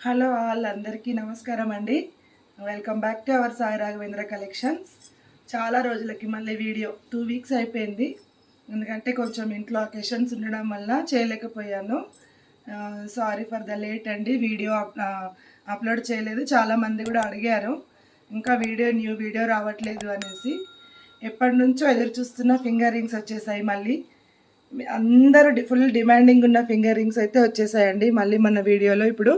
Hello all అందరికీ నమస్కారం అండి. Welcome back to our Sai Raghavendra collections చాలా రోజులకి మళ్ళీ వీడియో టూ వీక్స్ అయిపోయింది. ఎందుకంటే కొంచెం ఇంట్లో అకేషన్స్ ఉండడం వల్ల చేయలేకపోయాను. సారీ ఫర్ ద లేట్ అండి. వీడియో అప్లోడ్ చేయలేదు. చాలామంది కూడా అడిగారు. ఇంకా వీడియో న్యూ వీడియో రావట్లేదు అనేసి. ఎప్పటి నుంచో ఎదురు చూస్తున్న ఫింగర్ రింగ్స్ వచ్చేసాయి మళ్ళీ. అందరూ ఫుల్ డిమాండింగ్ ఉన్న ఫింగర్ రింగ్స్ అయితే వచ్చేసాయండి. మళ్ళీ మన వీడియోలో ఇప్పుడు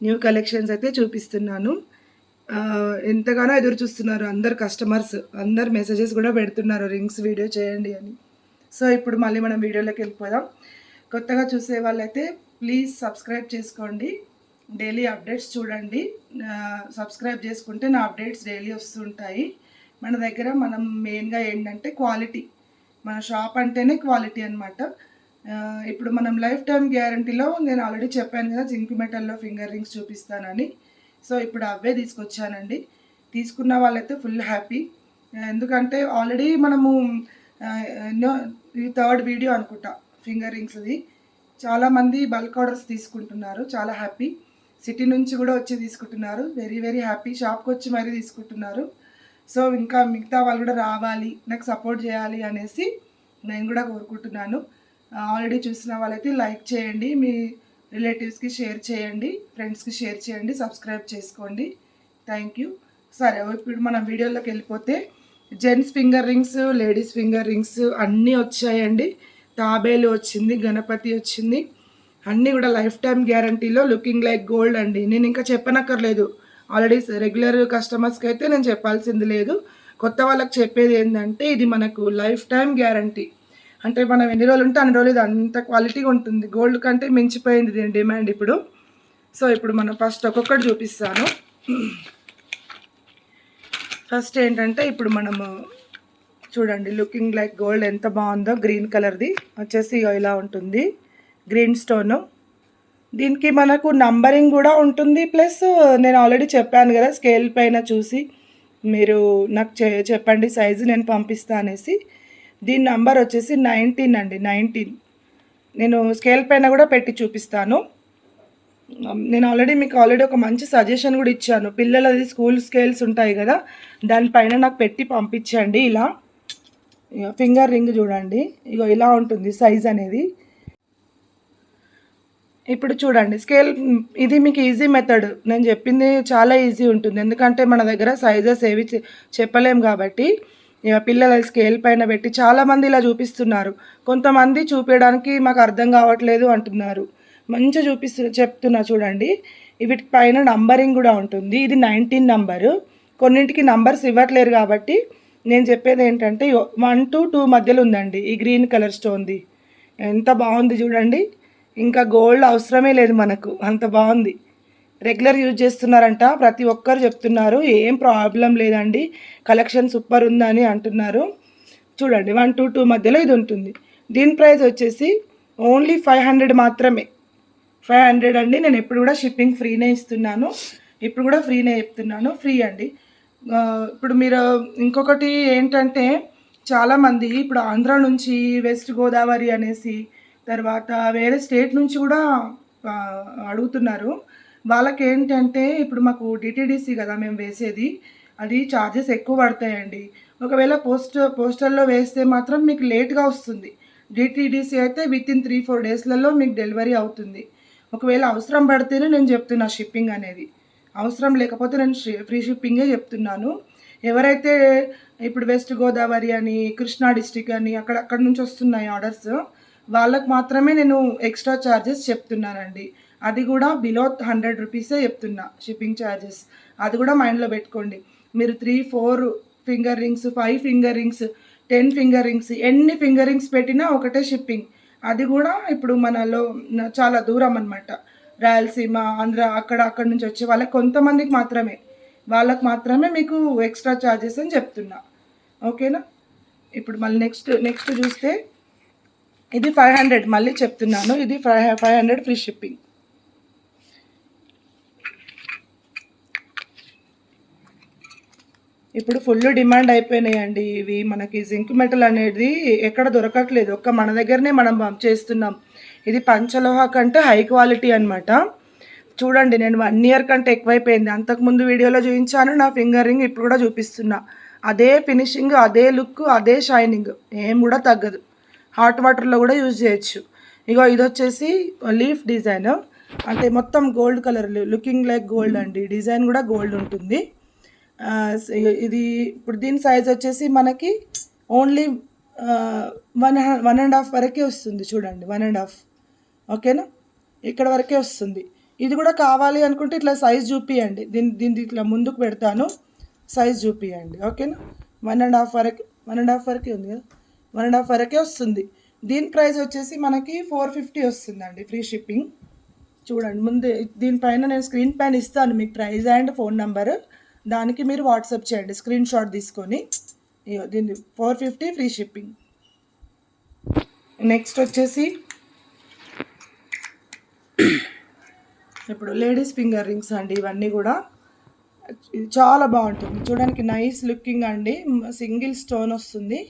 న్యూ కలెక్షన్స్ అయితే చూపిస్తున్నాను. ఎంతగానో ఎదురు చూస్తున్నారు అందరు కస్టమర్స్ అందరు మెసేజెస్ కూడా పెడుతున్నారు రింగ్స్ వీడియో చేయండి అని. సో ఇప్పుడు మళ్ళీ మనం వీడియోలోకి వెళ్ళిపోదాం. కొత్తగా చూసే వాళ్ళైతే ప్లీజ్ సబ్స్క్రైబ్ చేసుకోండి. డైలీ అప్డేట్స్ చూడండి. సబ్స్క్రైబ్ చేసుకుంటే నా అప్డేట్స్ డైలీ వస్తుంటాయి. మన దగ్గర మనం మెయిన్గా ఏంటంటే క్వాలిటీ మన షాప్ అంటేనే క్వాలిటీ అనమాట ఇప్పుడు మనం లైఫ్ టైం గ్యారంటీలో నేను ఆల్రెడీ చెప్పాను కదా జింక్ మెటల్లో ఫింగర్ రింగ్స్ చూపిస్తానని. సో ఇప్పుడు అవే తీసుకొచ్చానండి. తీసుకున్న వాళ్ళైతే ఫుల్ హ్యాపీ ఎందుకంటే ఆల్రెడీ మనము ఎన్నో థర్డ్ వీడియో అనుకుంటా ఫింగర్ రింగ్స్ది చాలామంది బల్క్ ఆర్డర్స్ తీసుకుంటున్నారు చాలా హ్యాపీ సిటీ నుంచి కూడా వచ్చి తీసుకుంటున్నారు వెరీ వెరీ హ్యాపీ షాప్కి వచ్చి మరీ తీసుకుంటున్నారు. సో ఇంకా మిగతా వాళ్ళు కూడా రావాలి నాకు సపోర్ట్ చేయాలి అనేసి నేను కూడా కోరుకుంటున్నాను. ఆల్రెడీ చూసిన వాళ్ళైతే లైక్ చేయండి మీ రిలేటివ్స్కి షేర్ చేయండి ఫ్రెండ్స్కి షేర్ చేయండి సబ్స్క్రైబ్ చేసుకోండి. థ్యాంక్ యూ సరే ఇప్పుడు మనం వీడియోలోకి వెళ్ళిపోతే gents finger rings ladies finger rings అన్నీ వచ్చాయండి. తాబేలు వచ్చింది గణపతి వచ్చింది. అన్నీ కూడా లైఫ్ టైం గ్యారంటీలో లుకింగ్ లైక్ గోల్డ్ అండి. నేను ఇంకా చెప్పనక్కర్లేదు. ఆల్రెడీ రెగ్యులర్ కస్టమర్స్కి అయితే నేను చెప్పాల్సింది లేదు. కొత్త వాళ్ళకి చెప్పేది ఏంటంటే ఇది మనకు లైఫ్ టైం గ్యారంటీ అంటే మనం ఎన్ని రోజులు ఉంటే అన్ని రోజులు ఇది అంత క్వాలిటీగా ఉంటుంది. గోల్డ్ కంటే మించిపోయింది దీని డిమాండ్ ఇప్పుడు. సో ఇప్పుడు మనం ఫస్ట్ ఒక్కొక్కటి చూపిస్తాను. ఫస్ట్ ఏంటంటే ఇప్పుడు మనము చూడండి లుకింగ్ లైక్ గోల్డ్ ఎంత బాగుందో గ్రీన్ కలర్ది వచ్చేసి ఇలా ఉంటుంది. గ్రీన్ స్టోను దీనికి మనకు నంబరింగ్ కూడా ఉంటుంది ప్లస్ uh, నేను ఆల్రెడీ చెప్పాను కదా స్కేల్ పైన చూసి మీరు నాకు చె చెప్పండి సైజు నేను పంపిస్తా అనేసి. దీని నంబర్ వచ్చేసి నైన్టీన్ అండి నైన్టీన్ నేను స్కేల్ పైన కూడా పెట్టి చూపిస్తాను. Um, నేను ఆల్రెడీ మీకు ఆల్రెడీ ఒక మంచి సజెషన్ కూడా ఇచ్చాను. పిల్లలది స్కూల్ స్కేల్స్ ఉంటాయి కదా దానిపైన నాకు పెట్టి పంపించండి ఇలా. ఫింగర్ రింగ్ చూడండి. ఇగో ఇలా ఉంటుంది సైజ్ అనేది. ఇప్పుడు చూడండి స్కేల్ ఇది మీకు ఈజీ మెథడ్ నేను చెప్పింది చాలా ఈజీ ఉంటుంది. ఎందుకంటే మన దగ్గర సైజెస్ ఏవి చె- చెప్పలేం కాబట్టి ఇక పిల్లల స్కేల్ పైన పెట్టి చాలామంది ఇలా చూపిస్తున్నారు. కొంతమంది చూపించడానికి మాకు అర్థం కావట్లేదు అంటున్నారు. మంచిగా చూపిస్తు చెప్తున్నా చూడండి. వీటి పైన నంబరింగ్ కూడా ఉంటుంది. ఇది నైన్టీన్ నంబరు కొన్నింటికి నంబర్స్ ఇవ్వట్లేరు కాబట్టి నేను చెప్పేది ఏంటంటే వన్ టు టూ మధ్యలో ఉందండి ఈ గ్రీన్ కలర్ స్టోన్ది ఎంత బాగుంది చూడండి. ఇంకా గోల్డ్ అవసరమే లేదు మనకు. అంత బాగుంది. రెగ్యులర్ యూజ్ చేస్తున్నారంట. ప్రతి ఒక్కరు చెప్తున్నారు. ఏం ప్రాబ్లం లేదండి. కలెక్షన్ సూపర్ ఉందని అంటున్నారు. చూడండి వన్ టూ టూ మధ్యలో ఇది ఉంటుంది. దీని ప్రైస్ వచ్చేసి ఓన్లీ ఫైవ్ హండ్రెడ్ మాత్రమే. ఫైవ్ హండ్రెడ్ అండి. నేను ఎప్పుడు కూడా షిప్పింగ్ ఫ్రీనే ఇస్తున్నాను. ఇప్పుడు కూడా ఫ్రీనే చెప్తున్నాను. ఫ్రీ అండి. ఇప్పుడు మీరు ఇంకొకటి ఏంటంటే చాలామంది ఇప్పుడు ఆంధ్ర నుంచి వెస్ట్ గోదావరి అనేసి తర్వాత వేరే స్టేట్ నుంచి కూడా అడుగుతున్నారు. వాళ్ళకి ఏంటంటే ఇప్పుడు మాకు డిటీడీసీ కదా మేము వేసేది అది ఛార్జెస్ ఎక్కువ పడతాయండి. ఒకవేళ పోస్ట్ పోస్టల్లో వేస్తే మాత్రం మీకు లేట్గా వస్తుంది. డిటీడీసీ అయితే విత్ ఇన్ త్రీ ఫోర్ డేస్లలో మీకు డెలివరీ అవుతుంది. ఒకవేళ అవసరం పడితేనే నేను చెప్తున్నా షిప్పింగ్ అనేది. అవసరం లేకపోతే నేను ఫ్రీ షిప్పింగే చెప్తున్నాను. ఎవరైతే ఇప్పుడు వెస్ట్ గోదావరి అని కృష్ణా డిస్టిక్ అని అక్కడ అక్కడ నుంచి వస్తున్నాయి ఆర్డర్స్ వాళ్ళకు మాత్రమే నేను ఎక్స్ట్రా ఛార్జెస్ చెప్తున్నానండి. అది కూడా బిలో హండ్రెడ్ రూపీసే చెప్తున్నా షిప్పింగ్ ఛార్జెస్ అది కూడా మైండ్లో పెట్టుకోండి. మీరు three four finger rings five finger rings ten finger rings ఎన్ని ఫింగర్ రింగ్స్ పెట్టినా ఒకటే షిప్పింగ్. అది కూడా ఇప్పుడు మనలో చాలా దూరం అనమాట రాయలసీమ ఆంధ్ర అక్కడ అక్కడ నుంచి వచ్చే వాళ్ళకి కొంతమందికి మాత్రమే. వాళ్ళకి మాత్రమే మీకు ఎక్స్ట్రా ఛార్జెస్ అని చెప్తున్నా. ఓకేనా? ఇప్పుడు మళ్ళీ నెక్స్ట్ నెక్స్ట్ చూస్తే ఇది ఫైవ్ హండ్రెడ్ మళ్ళీ చెప్తున్నాను. ఇది five five hundred free shipping ఇప్పుడు ఫుల్ డిమాండ్ అయిపోయినాయండి ఇవి. మనకి జింక్ మెటల్ అనేది ఎక్కడ దొరకట్లేదు. ఒక్క మన దగ్గరనే మనం పంప్ చేస్తున్నాం. ఇది పంచలోహ కంటే హై క్వాలిటీ అన్నమాట. చూడండి నేను వన్ ఇయర్ కంటే ఎక్కువైపోయింది. అంతకుముందు వీడియోలో చూపించాను నా ఫింగర్ రింగ్ ఇప్పుడు కూడా చూపిస్తున్నా. అదే ఫినిషింగ్ అదే లుక్ అదే షైనింగ్ ఏం కూడా తగ్గదు. హాట్ వాటర్లో కూడా యూజ్ చేయొచ్చు. ఇగో ఇది వచ్చేసి లీఫ్ డిజైన్. అంటే మొత్తం gold colour looking like gold అండి. డిజైన్ కూడా గోల్డ్ ఉంటుంది. ఇది ఇప్పుడు దీని సైజ్ వచ్చేసి మనకి only one one and half వరకే వస్తుంది చూడండి. One and half. ఓకేనా? ఇక్కడ వరకే వస్తుంది. ఇది కూడా కావాలి అనుకుంటే ఇట్లా సైజ్ చూపియండి. దీని దీన్ని ఇట్లా ముందుకు పెడతాను. సైజ్ చూపియండి. ఓకేనా? వన్ అండ్ హాఫ్ వరకు వన్ అండ్ హాఫ్ వరకే ఉంది కదా? వన్ అండ్ హాఫ్ వరకే వస్తుంది. దీని ప్రైస్ వచ్చేసి మనకి ఫోర్ ఫిఫ్టీ వస్తుందండి ఫ్రీ షిప్పింగ్. చూడండి ముందు దీనిపైన నేను స్క్రీన్ పైన ఇస్తాను మీకు ప్రైస్ అండ్ ఫోన్ నెంబర్. దానికి మీరు వాట్సాప్ చేయండి స్క్రీన్ షాట్ తీసుకొని. దీన్ని four fifty free shipping. Next వచ్చేసి ఇప్పుడు లేడీస్ ఫింగర్ రింగ్స్ అండి ఇవన్నీ కూడా. చాలా బాగుంటుంది. చూడడానికి నైస్ లుకింగ్ అండి. సింగిల్ స్టోన్ వస్తుంది.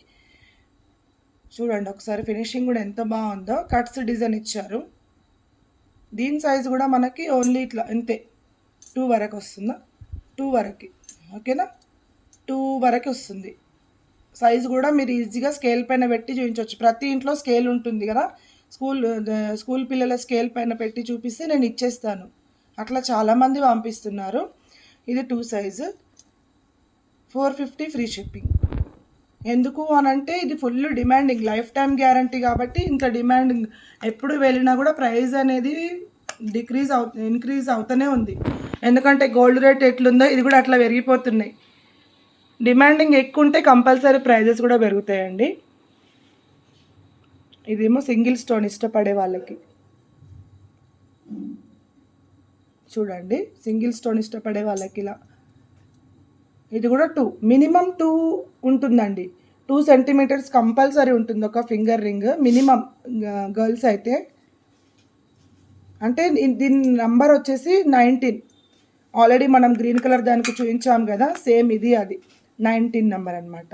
చూడండి ఒకసారి ఫినిషింగ్ కూడా ఎంత బాగుందో. కట్స్ డిజైన్ ఇచ్చారు. దీని సైజ్ కూడా మనకి ఓన్లీ ఇట్లా అంతే. టూ వరకు వస్తుందా? టూ వరకు. ఓకేనా టూ వరకు వస్తుంది. సైజ్ కూడా మీరు ఈజీగా స్కేల్ పైన పెట్టి చూపించవచ్చు. ప్రతి ఇంట్లో స్కేల్ ఉంటుంది కదా? స్కూల్ స్కూల్ పిల్లల స్కేల్ పైన పెట్టి చూపిస్తే నేను ఇచ్చేస్తాను. అట్లా చాలామంది పంపిస్తున్నారు. ఇది two size four fifty free shipping ఎందుకు అని అంటే ఇది full demanding life time guarantee కాబట్టి ఇంత డిమాండింగ్ ఎప్పుడు వెళ్ళినా కూడా ప్రైస్ అనేది డిక్రీజ్ అవు ఇంక్రీజ్ అవుతూనే ఉంది. ఎందుకంటే గోల్డ్ రేట్ ఎట్లుందో ఇది కూడా అట్లా పెరిగిపోతున్నాయి. డిమాండింగ్ ఎక్కువ ఉంటే కంపల్సరీ ప్రైజెస్ కూడా పెరుగుతాయండి. ఇదేమో సింగిల్ స్టోన్ ఇష్టపడే వాళ్ళకి. చూడండి సింగిల్ స్టోన్ ఇష్టపడే వాళ్ళకి ఇలా. ఇది కూడా టూ మినిమం టూ ఉంటుందండి. టూ సెంటీమీటర్స్ కంపల్సరీ ఉంటుంది ఒక ఫింగర్ రింగ్ మినిమం గర్ల్స్ అయితే. అంటే దీని నంబర్ వచ్చేసి నైన్టీన్ ఆల్రెడీ మనం గ్రీన్ కలర్ దానికి చూపించాం కదా సేమ్ ఇది అది. నైన్టీన్ నెంబర్ అనమాట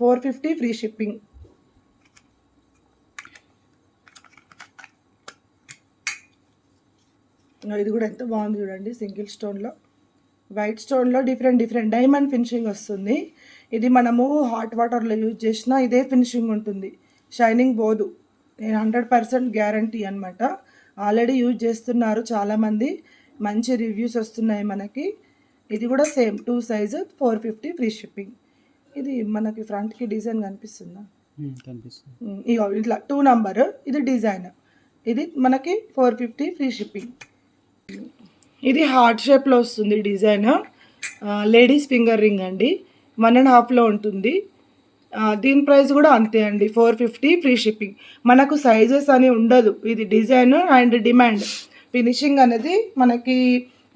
ఫోర్ ఫిఫ్టీ ఫ్రీ షిప్పింగ్ ఇది కూడా ఎంత బాగుంది చూడండి సింగిల్ స్టోన్లో వైట్ స్టోన్లో డిఫరెంట్ డిఫరెంట్ డైమండ్ ఫినిషింగ్ వస్తుంది. ఇది మనము హాట్ వాటర్లో యూజ్ చేసినా ఇదే ఫినిషింగ్ ఉంటుంది. షైనింగ్ పోదు. హండ్రెడ్ పర్సెంట్ గ్యారంటీ అనమాట ఆల్రెడీ యూజ్ చేస్తున్నారు చాలామంది. మంచి రివ్యూస్ వస్తున్నాయి మనకి. ఇది కూడా same two size four fifty free shipping ఇది మనకి ఫ్రంట్కి డిజైన్ కనిపిస్తుందా? కనిపిస్తుంది. ఉమ్, ఇగో ఇట్లా టూ నంబర్ ఇది డిజైన్ ఇది మనకి ఫోర్ ఫిఫ్టీ ఫ్రీ షిప్పింగ్ ఇది హార్ట్ షేప్లో వస్తుంది డిజైన్. లేడీస్ ఫింగర్ రింగ్ అండి. వన్ అండ్ హాఫ్లో ఉంటుంది. దీని ప్రైస్ కూడా అంతే అండి. Four fifty free shipping. మనకు సైజెస్ అని ఉండదు. ఇది డిజైన్ అండ్ డిమాండ్. ఫినిషింగ్ అనేది మనకి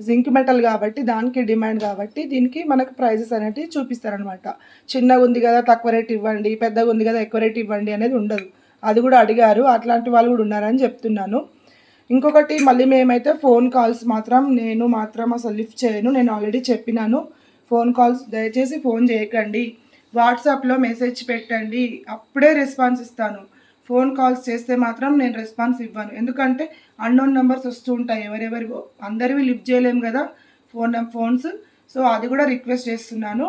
జింక్ మెటల్ కాబట్టి దానికి డిమాండ్ కాబట్టి దీనికి మనకు ప్రైజెస్ అనేవి చూపిస్తారనమాట. చిన్నగా ఉంది కదా తక్కువ రేట్ ఇవ్వండి. పెద్దగా ఉంది కదా ఎక్కువ రేట్ ఇవ్వండి అనేది ఉండదు. అది కూడా అడిగారు. అట్లాంటి వాళ్ళు కూడా ఉన్నారని చెప్తున్నాను. ఇంకొకటి మళ్ళీ మేమైతే ఫోన్ కాల్స్ మాత్రం నేను మాత్రం అసలు లిఫ్ట్ చేయను నేను ఆల్రెడీ చెప్పినాను. ఫోన్ కాల్స్ దయచేసి ఫోన్ చేయకండి. వాట్సాప్లో మెసేజ్ పెట్టండి. అప్పుడే రెస్పాన్స్ ఇస్తాను. ఫోన్ కాల్స్ చేస్తే మాత్రం నేను రెస్పాన్స్ ఇవ్వను. ఎందుకంటే అన్నోన్ నెంబర్స్ వస్తూ ఉంటాయి. ఎవరెవరి అందరివి లిఫ్ట్ చేయలేము కదా ఫోన్ ఫోన్స్. సో అది కూడా రిక్వెస్ట్ చేస్తున్నాను.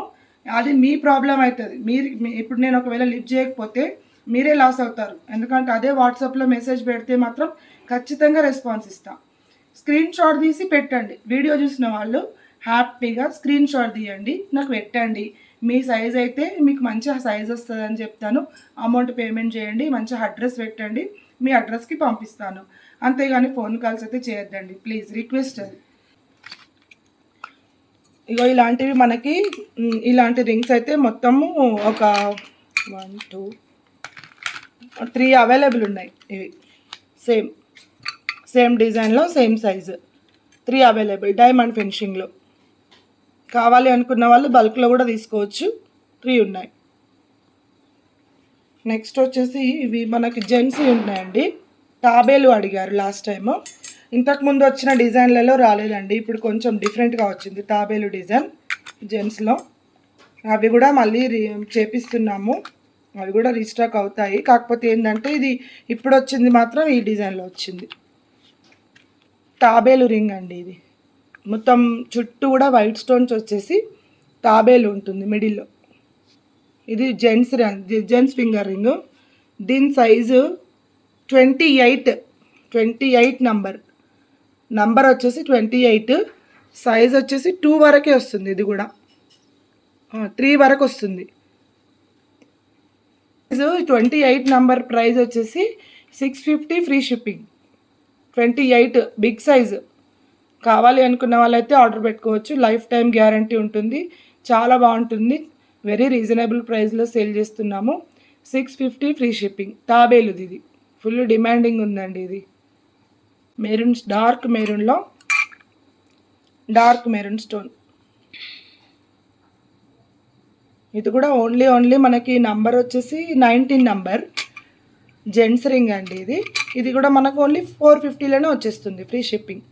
అది మీ ప్రాబ్లం అవుతుంది మీరు ఇప్పుడు నేను ఒకవేళ లిఫ్ట్ చేయకపోతే మీరే లాస్ అవుతారు. ఎందుకంటే అదే వాట్సాప్లో మెసేజ్ పెడితే మాత్రం ఖచ్చితంగా రెస్పాన్స్ ఇస్తాం. స్క్రీన్ షాట్ తీసి పెట్టండి. వీడియో చూసిన వాళ్ళు హ్యాపీగా స్క్రీన్ షాట్ తీయండి. నాకు పెట్టండి. మీ సైజ్ అయితే మీకు మంచి సైజ్ వస్తుంది అని చెప్తాను. అమౌంట్ పేమెంట్ చేయండి. మంచి అడ్రస్ పెట్టండి. మీ అడ్రస్కి పంపిస్తాను. అంతేగాని ఫోన్ కాల్స్ అయితే చేయొద్దండి. ప్లీజ్ రిక్వెస్ట్ అది. ఇగో ఇలాంటివి మనకి ఇలాంటి రింగ్స్ అయితే మొత్తము ఒక వన్ టూ త్రీ అవైలబుల్ ఉన్నాయి. ఇవి. సేమ్. సేమ్ డిజైన్లో same size. Three available diamond ఫినిషింగ్లో కావాలి అనుకున్న వాళ్ళు బల్క్లో కూడా తీసుకోవచ్చు. త్రీ ఉన్నాయి. నెక్స్ట్ వచ్చేసి ఇవి మనకి జెంట్స్ ఉన్నాయండి. తాబేలు అడిగారు లాస్ట్ టైము ఇంతకుముందు వచ్చిన డిజైన్లలో రాలేదండి. ఇప్పుడు కొంచెం డిఫరెంట్గా వచ్చింది తాబేలు డిజైన్ జెంట్స్లో అవి కూడా మళ్ళీ చేపిస్తున్నాము. అవి కూడా రీస్టాక్ అవుతాయి. కాకపోతే ఏంటంటే ఇది ఇప్పుడు వచ్చింది మాత్రం ఈ డిజైన్లో వచ్చింది. తాబేలు రింగ్ అండి ఇది. మొత్తం చుట్టూ కూడా వైట్ స్టోన్స్ వచ్చేసి తాబేలు ఉంటుంది మిడిల్లో. ఇది జెంట్స్ జెంట్స్ ఫింగర్ రింగ్. దీని size twenty eight twenty eight number. Number వచ్చేసి ట్వంటీ ఎయిట్ సైజ్ వచ్చేసి టూ వరకే వస్తుంది ఇది కూడా. త్రీ వరకు వస్తుంది. ట్వంటీ ఎయిట్ నంబర్ ప్రైస్ వచ్చేసి six fifty free shipping. Twenty eight big size కావాలి అనుకున్న వాళ్ళైతే ఆర్డర్ పెట్టుకోవచ్చు. లైఫ్ టైం గ్యారంటీ ఉంటుంది. చాలా బాగుంటుంది. వెరీ రీజనబుల్ ప్రైస్లో సేల్ చేస్తున్నాము. Six fifty free shipping. తాబేలుది ఇది ఫుల్ డిమాండింగ్ ఉందండి ఇది. మెరూన్ డార్క్ మెరూన్లో డార్క్ మెరూన్ స్టోన్. ఇది కూడా ఓన్లీ ఓన్లీ మనకి నంబర్ వచ్చేసి నైన్టీన్ నంబర్. జెంట్స్ రింగ్ అండి ఇది. ఇది కూడా మనకు ఓన్లీ ఫోర్ ఫిఫ్టీలోనే వచ్చేస్తుంది ఫ్రీ షిప్పింగ్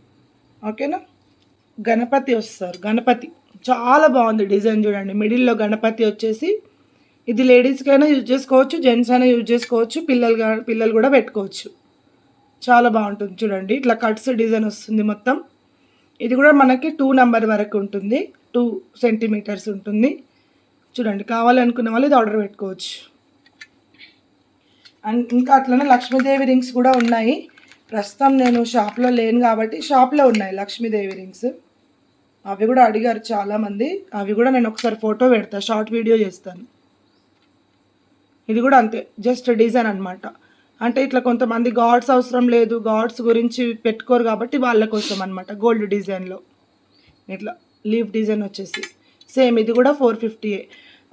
ఓకేనా గణపతి వస్తారు గణపతి. చాలా బాగుంది డిజైన్ చూడండి. మిడిల్లో గణపతి వచ్చేసి ఇది లేడీస్కైనా యూజ్ చేసుకోవచ్చు జెంట్స్ అయినా యూజ్ చేసుకోవచ్చు పిల్లలు పిల్లలు కూడా పెట్టుకోవచ్చు. చాలా బాగుంటుంది చూడండి. ఇట్లా కట్స్ డిజైన్ వస్తుంది మొత్తం. ఇది కూడా మనకి టూ నెంబర్ వరకు ఉంటుంది. టూ సెంటీమీటర్స్ ఉంటుంది. చూడండి కావాలనుకున్న వాళ్ళు ఇది ఆర్డర్ పెట్టుకోవచ్చు. అండ్ ఇంకా అట్లనే లక్ష్మీదేవి రింగ్స్ కూడా ఉన్నాయి. ప్రస్తుతం నేను షాప్లో లేను కాబట్టి షాప్లో ఉన్నాయి లక్ష్మీదేవి రింగ్స్. అవి కూడా అడిగారు చాలామంది. అవి కూడా నేను ఒకసారి ఫోటో పెడతా షార్ట్ వీడియో చేస్తాను. ఇది కూడా అంతే జస్ట్ డిజైన్ అన్నమాట. అంటే ఇట్లా కొంతమంది గాడ్స్ అవసరం లేదు గాడ్స్ గురించి పెట్టుకోరు కాబట్టి వాళ్ళ కోసం అనమాట గోల్డ్ డిజైన్లో. ఇట్లా లీఫ్ డిజైన్ వచ్చేసి. సేమ్ ఇది కూడా ఫోర్ ఫిఫ్టీయే.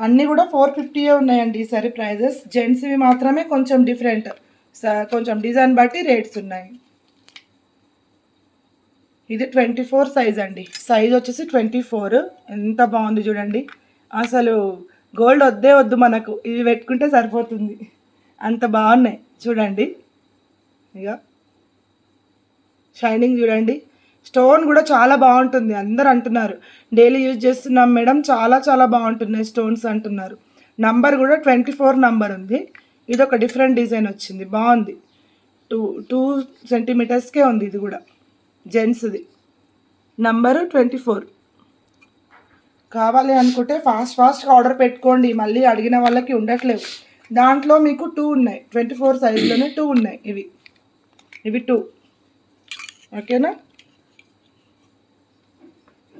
అన్నీ కూడా ఫోర్ ఫిఫ్టీయే ఉన్నాయండి ఈసారి ప్రైజెస్ జెంట్స్వి మాత్రమే కొంచెం డిఫరెంట్ కొంచెం డిజైన్ బట్టి రేట్స్ ఉన్నాయి. ఇది ట్వంటీ ఫోర్ సైజ్ అండి. సైజ్ వచ్చేసి ట్వంటీ ఫోర్ ఎంత బాగుంది చూడండి. అసలు గోల్డ్ వద్దే వద్దు మనకు. ఇవి పెట్టుకుంటే సరిపోతుంది. అంత బాగున్నాయి. చూడండి. ఇక షైనింగ్ చూడండి. స్టోన్ కూడా చాలా బాగుంటుంది. అందరు అంటున్నారు. డైలీ యూజ్ చేస్తున్నాం మేడం. చాలా చాలా బాగుంటున్నాయి స్టోన్స్ అంటున్నారు. నంబర్ కూడా ట్వంటీ ఫోర్ నంబర్ ఉంది. ఇది ఒక డిఫరెంట్ డిజైన్ వచ్చింది. బాగుంది. టూ టూ సెంటీమీటర్స్కే ఉంది ఇది కూడా. జెంట్స్ది. Number twenty four. కావాలి అనుకుంటే ఫాస్ట్ ఫాస్ట్గా ఆర్డర్ పెట్టుకోండి. మళ్ళీ అడిగిన వాళ్ళకి ఉండట్లేవు. దాంట్లో మీకు టూ ఉన్నాయి. ట్వంటీ ఫోర్ సైజులోనే టూ ఉన్నాయి ఇవి. ఇవి టూ. ఓకేనా?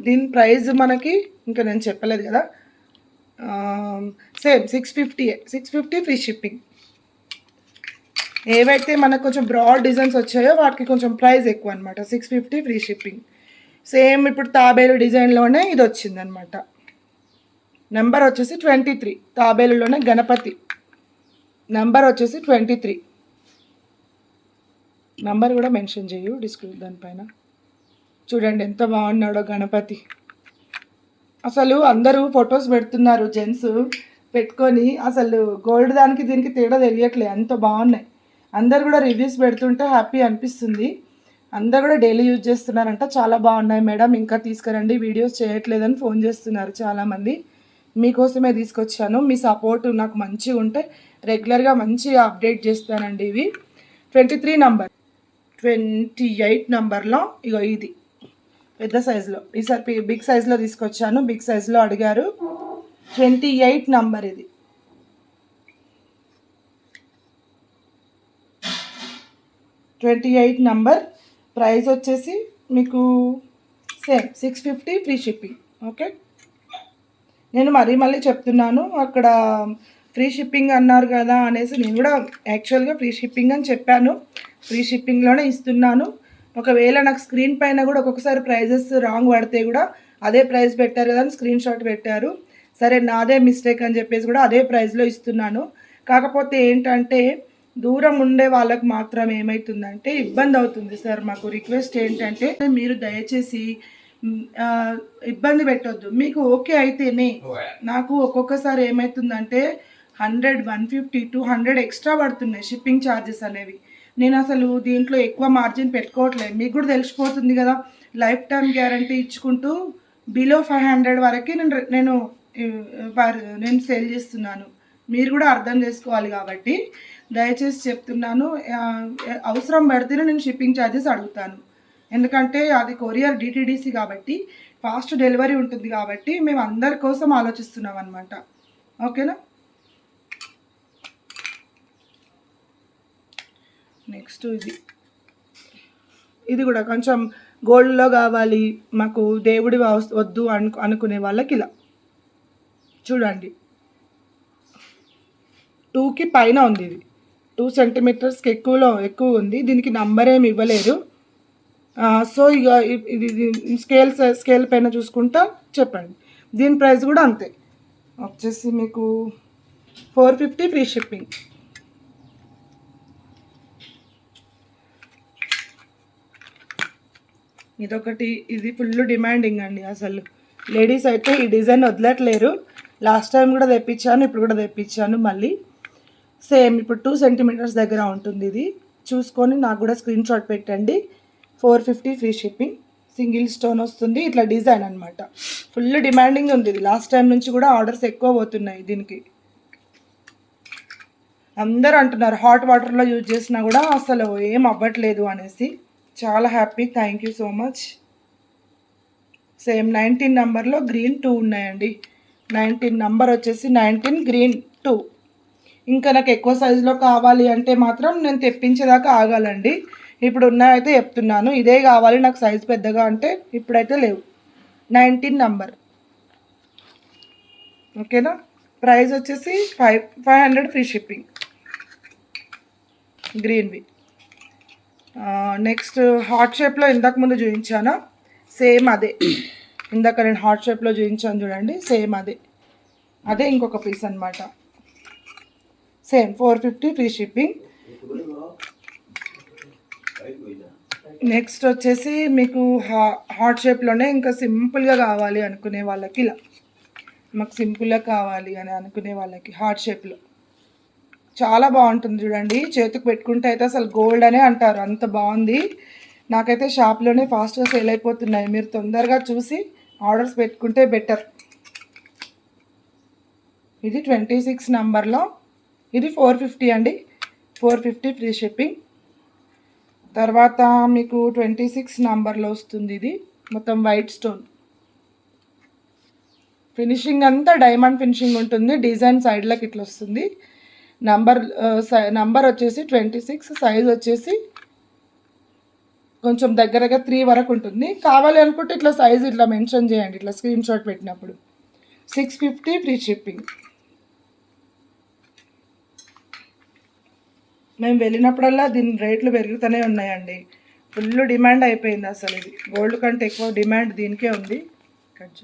దీని ప్రైస్ మనకి ఇంకా నేను చెప్పలేదు కదా. Same six fifty six fifty free shipping ఏవైతే మనకు కొంచెం బ్రాడ్ డిజైన్స్ వచ్చాయో వాటికి కొంచెం ప్రైస్ ఎక్కువ అనమాట six fifty free shipping same ఇప్పుడు తాబేలు డిజైన్లోనే ఇది వచ్చింది అనమాట నెంబర్ వచ్చేసి ట్వంటీ త్రీ తాబేలులోనే గణపతి. నెంబర్ వచ్చేసి ట్వంటీ త్రీ నంబర్ కూడా మెన్షన్ చేయు డిస్క్రిప్ దానిపైన. చూడండి ఎంత బాగున్నాడో గణపతి. అసలు అందరూ ఫొటోస్ పెడుతున్నారు జెంట్స్ పెట్టుకొని. అసలు గోల్డ్ దానికి దీనికి తేడా తెలియట్లే అంత బాగున్నాయి. అందరు కూడా రివ్యూస్ పెడుతుంటే హ్యాపీ అనిపిస్తుంది. అందరు కూడా డైలీ యూజ్ చేస్తున్నారంట చాలా బాగున్నాయి మేడం ఇంకా తీసుకురండి వీడియోస్ చేయట్లేదని ఫోన్ చేస్తున్నారు చాలామంది. మీకోసమే తీసుకొచ్చాను మీ సపోర్ట్ నాకు మంచిగా ఉంటే రెగ్యులర్గా మంచిగా అప్డేట్ చేస్తానండి ఇవి. Twenty three number. Twenty eight నంబర్లో ఇగో ఇది. పెద్ద సైజులో. ఈసారి బిగ్ సైజులో తీసుకొచ్చాను. బిగ్ సైజులో అడిగారు. ట్వంటీ ఎయిట్ నంబర్ ఇది. Twenty eight number. ప్రైస్ వచ్చేసి మీకు same six fifty free shipping. Okay? నేను మరీ మళ్ళీ చెప్తున్నాను. అక్కడ ఫ్రీ షిప్పింగ్ అన్నారు కదా అనేసి నేను కూడా యాక్చువల్గా ఫ్రీ షిప్పింగ్ అని చెప్పాను. ఫ్రీ షిప్పింగ్లోనే ఇస్తున్నాను. ఒకవేళ నాకు స్క్రీన్ పైన కూడా ఒక్కొక్కసారి ప్రైజెస్ రాంగ్ పడితే కూడా అదే ప్రైస్ పెట్టారు కదా అని స్క్రీన్ షాట్ పెట్టారు. సరే నాదే మిస్టేక్ అని చెప్పేసి కూడా అదే ప్రైస్లో ఇస్తున్నాను. కాకపోతే ఏంటంటే దూరం ఉండే వాళ్ళకు మాత్రం ఏమవుతుందంటే ఇబ్బంది అవుతుంది సార్. మాకు రిక్వెస్ట్ ఏంటంటే మీరు దయచేసి ఇబ్బంది పెట్టొద్దు. మీకు ఓకే అయితేనే నాకు ఒక్కొక్కసారి ఏమవుతుందంటే hundred one fifty two hundred extra పడుతున్నాయి షిప్పింగ్ ఛార్జెస్ అనేవి. నేను అసలు దీంట్లో ఎక్కువ మార్జిన్ పెట్టుకోవట్లేదు మీకు కూడా తెలిసిపోతుంది కదా లైఫ్ టైం గ్యారంటీ ఇచ్చుకుంటూ బిలో ఫైవ్ హండ్రెడ్ వరకు నేను నేను పర్- నేను సేల్ చేస్తున్నాను. మీరు కూడా అర్థం చేసుకోవాలి కాబట్టి దయచేసి చెప్తున్నాను. అవసరం పడితేనే నేను షిప్పింగ్ ఛార్జెస్ అడుగుతాను. ఎందుకంటే అది కొరియర్ డిటీడీసీ కాబట్టి ఫాస్ట్ డెలివరీ ఉంటుంది కాబట్టి మేము అందరి కోసం ఆలోచిస్తున్నాం అనమాట ఓకేనా? నెక్స్ట్ ఇది. ఇది కూడా కొంచెం గోల్డ్లో కావాలి మాకు దేవుడి వద్దు అను అనుకునే వాళ్ళకి ఇలా. చూడండి. టూకి పైన ఉంది ఇది. టూ సెంటీమీటర్స్కి ఎక్కువలో ఎక్కువ ఉంది. దీనికి నంబర్ ఏమి ఇవ్వలేరు సో ఇక ఇది స్కేల్స్ స్కేల్ స్కేల్ పైన చూసుకుంటా చెప్పండి. దీని ప్రైస్ కూడా అంతే. వచ్చేసి మీకు ఫోర్ ఫిఫ్టీ ఫ్రీ షిప్పింగ్. ఇదొకటి ఇది ఫుల్ డిమాండింగ్ అండి అసలు. లేడీస్ అయితే ఈ డిజైన్ వదలట్లేరు. లాస్ట్ టైం కూడా తెప్పించాను ఇప్పుడు కూడా తెప్పించాను మళ్ళీ. సేమ్ ఇప్పుడు టూ సెంటీమీటర్స్ దగ్గర ఉంటుంది ఇది. చూసుకొని నాకు కూడా స్క్రీన్ షాట్ పెట్టండి. Four fifty free shipping single stone వస్తుంది ఇట్లా డిజైన్ అనమాట ఫుల్ డిమాండింగ్ ఉంది ఇది. లాస్ట్ టైం నుంచి కూడా ఆర్డర్స్ ఎక్కువ పోతున్నాయి దీనికి. అందరూ అంటున్నారు హాట్ వాటర్లో యూజ్ చేసినా కూడా అసలు ఏం అవ్వట్లేదు అనేసి. చాలా happy. Thank you so much. Same nineteen నెంబర్లో గ్రీన్ టూ ఉన్నాయండి. నైన్టీన్ నంబర్ వచ్చేసి నైన్టీన్ గ్రీన్ టూ. ఇంకా నాకు ఎక్కువ సైజులో కావాలి అంటే మాత్రం నేను తెప్పించేదాకా ఆగాలండి. ఇప్పుడు ఉన్నాయైతే చెప్తున్నాను. ఇదే కావాలి నాకు సైజ్ పెద్దగా అంటే ఇప్పుడైతే లేవు. Nineteen number. ఓకేనా? ప్రైస్ వచ్చేసి five five hundred free shipping. గ్రీన్వి. Next heart షేప్లో ఇందాక ముందు చూపించాను. సేమ్ అదే. ఇందాక నేను హార్ట్ షేప్లో చూపించాను చూడండి. సేమ్ అదే. అదే ఇంకొక పీస్ అనమాట same four fifty free shipping next వచ్చేసి మీకు హా హార్ట్ షేప్లోనే ఇంకా సింపుల్గా కావాలి అనుకునే వాళ్ళకి ఇలా. మాకు సింపుల్గా కావాలి అని అనుకునే వాళ్ళకి హార్ట్ షేప్లో చాలా బాగుంటుంది చూడండి. చేతికి పెట్టుకుంటే అయితే అసలు గోల్డ్ అనే అంటారు. అంత బాగుంది. నాకైతే షాప్లోనే ఫాస్ట్గా సేల్ అయిపోతున్నాయి. మీరు తొందరగా చూసి ఆర్డర్స్ పెట్టుకుంటే బెటర్ ఇది ట్వంటీ సిక్స్ నంబర్లో ఇది ఫోర్ ఫిఫ్టీ అండి. ఫోర్ ఫిఫ్టీ ఫ్రీ షిప్పింగ్ తర్వాత మీకు ట్వంటీ సిక్స్ నంబర్లో వస్తుంది ఇది. మొత్తం వైట్ స్టోన్ ఫినిషింగ్ అంతా డైమండ్ ఫినిషింగ్ ఉంటుంది. డిజైన్ సైడ్లోకి ఇట్లా వస్తుంది. నంబర్ నంబర్ వచ్చేసి ట్వంటీ సిక్స్ సైజ్ వచ్చేసి కొంచెం దగ్గరగా త్రీ వరకు ఉంటుంది. కావాలి అనుకుంటే ఇట్లా సైజ్ ఇట్లా మెన్షన్ చేయండి. ఇట్లా స్క్రీన్ షాట్ పెట్టినప్పుడు. Six fifty free shipping. మేము వెళ్ళినప్పుడల్లా దీని రేట్లు పెరుగుతూనే ఉన్నాయండి. ఫుల్ డిమాండ్ అయిపోయింది అసలు ఇది. గోల్డ్ కంటే ఎక్కువ డిమాండ్ దీనికే ఉంది. కట్